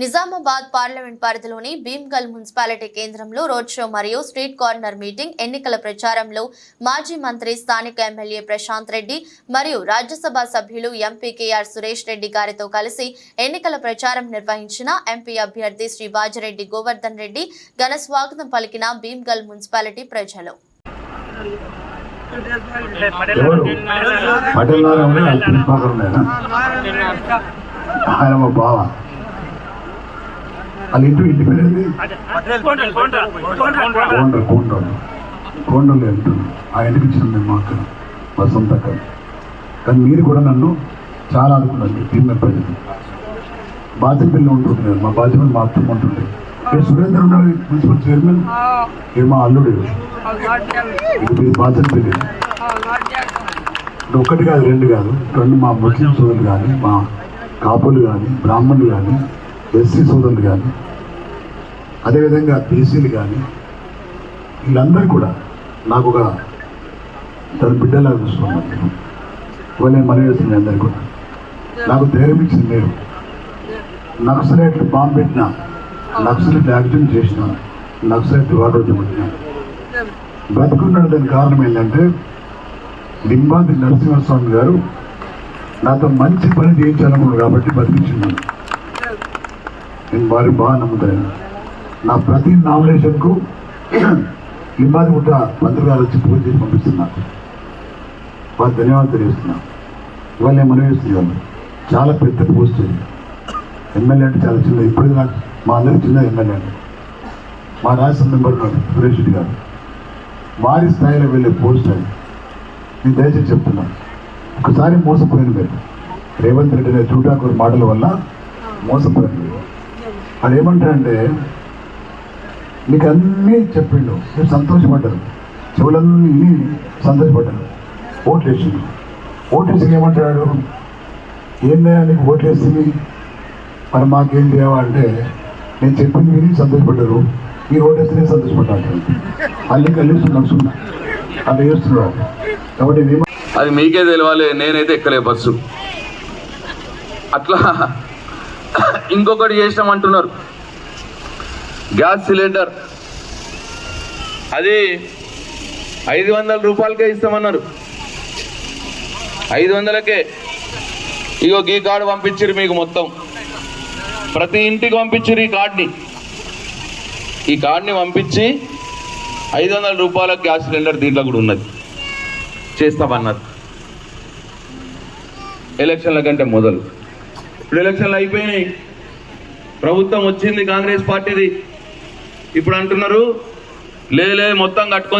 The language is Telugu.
నిజామాబాద్ పార్లమెంట్ పరిధిలోని భీమ్గల్ మున్సిపాలిటీ కేంద్రంలో రోడ్ షో మరియు స్ట్రీట్ కార్నర్ మీటింగ్ ఎన్నికల ప్రచారంలో మాజీ మంత్రి స్థానిక ఎమ్మెల్యే ప్రశాంత్ రెడ్డి మరియు రాజ్యసభ సభ్యులు ఎంపీ కేఆర్ సురేష్ రెడ్డి గారితో కలిసి ఎన్నికల ప్రచారం నిర్వహించిన ఎంపీ అభ్యర్థి శ్రీ బాజిరెడ్డి గోవర్ధన్ రెడ్డి ఘన స్వాగతం పలికిన భీమ్గల్ మున్సిపాలిటీ ప్రజలు. ఆయన బావ. వాళ్ళ ఇంటి ఏంది కోండ్ర కోండ్ర కోండ్రలు వెళ్తుంది ఆ ఇంటికి ఇచ్చిన మేము మా అక్కడ మా సొంత అక్క కానీ మీరు కూడా నన్ను చాలా అనుకున్నారు టీమ్ ప్రజలు బాధ్యపల్లి ఉంటుంది నేను మా బాధ్యపల్లి మా ఉంటుంది ఏ సురేందర్ ఉన్నాడు మున్సిపల్ చైర్మన్ ఏ మా అల్లుడు? ఇది బాధ్యపల్లి ఇది ఒక్కటి కాదు రెండు కాదు. రెండు మా ముస్లిం సోదరులు కానీ మా కాపులు కానీ బ్రాహ్మణులు కానీ ఎస్సీ సోదరులు కానీ అదేవిధంగా బీసీలు కానీ వీళ్ళందరూ కూడా నాకు ఒక తన బిడ్డలా చూసుకున్నారు ఇవాళ నేను మనవి అందరు కూడా. నాకు ధైర్యం ఇచ్చింది మీరు. నక్సలైట్ బాంబు పెట్టిన నక్సలైట్ యాక్సిడెంట్ చేసిన నక్సలైట్ వాటర్ పెట్టిన బ్రతుకున్నాడు దానికి కారణం ఏంటంటే లింబాది నరసింహస్వామి గారు నాతో మంచి పని చేయించాలనుకున్నాడు కాబట్టి బతికించున్నాను నేను వారిని బాగా నమ్ముతాను నా ప్రతి నామినేషన్కు ఇబ్బంది ఉంటా మంత్రి గారు వచ్చి పూజ చేసి పంపిస్తున్నారు. వారికి ధన్యవాదాలు తెలియజేస్తున్నాను. ఇవాళ నేను మనవి చేస్తున్నాను చాలా పెద్ద పోస్ట్ అది ఎమ్మెల్యే అంటే చాలా చిన్న ఇప్పుడు నాకు మా అందరి చిన్న ఎమ్మెల్యే అండి. మా రాజ్యసభ మెంబర్ సురేష్ రెడ్డి గారు. వారి స్థాయిలో వెళ్ళే పోస్ట్ అది. నేను దయచేసి చెప్తున్నాను ఒకసారి మోసపోయిన మీరు. రేవంత్ రెడ్డి అనే చూటాకూరు మాటల వల్ల మోసపోయాను వాళ్ళు ఏమంటారంటే ఏమంటాడంటే మీకు అన్నీ చెప్పిండు. మీరు సంతోషపడ్డారు చెవులన్నీ సంతోషపడ్డారు ఓట్లు వేసిండు ఓట్లు వేసి ఏమంటాడు? ఏందయ్యా నీకు ఓట్లు వేస్తుంది మరి మాకేం చేయాలంటే నేను చెప్పింది విని సంతోషపడ్డారు. ఈ ఓటు వేస్తే నేను సంతోషపడ్డాను అల్లి కలిసి నడుస్తున్నా. అలా చేస్తున్నాడు కాబట్టి అది మీకే తెలియాలి నేనైతే ఎక్కలే బస్సు. అట్లా ఇంకొకటి చేసినామంటున్నారు. Gas cylinder. అది ఐదు వందల రూపాయలకే ఇస్తామన్నారు. ఐదు వందలకే. ఇగో ఈ కార్డు పంపించారు మీకు మొత్తం. ప్రతి ఇంటికి పంపించారు ఈ కార్డుని. ఈ కార్డుని పంపించి ఐదు వందల రూపాయల గ్యాస్ సిలిండర్ దీంట్లో కూడా ఉన్నది. చేస్తామన్నారు. ఎలక్షన్ల కంటే మొదలు. ఇప్పుడు ఎలక్షన్లు అయిపోయినాయి. ప్రభుత్వం వచ్చింది కాంగ్రెస్ పార్టీది. ఇప్పుడు అంటున్నారు లేలే మొత్తం కట్టుకొని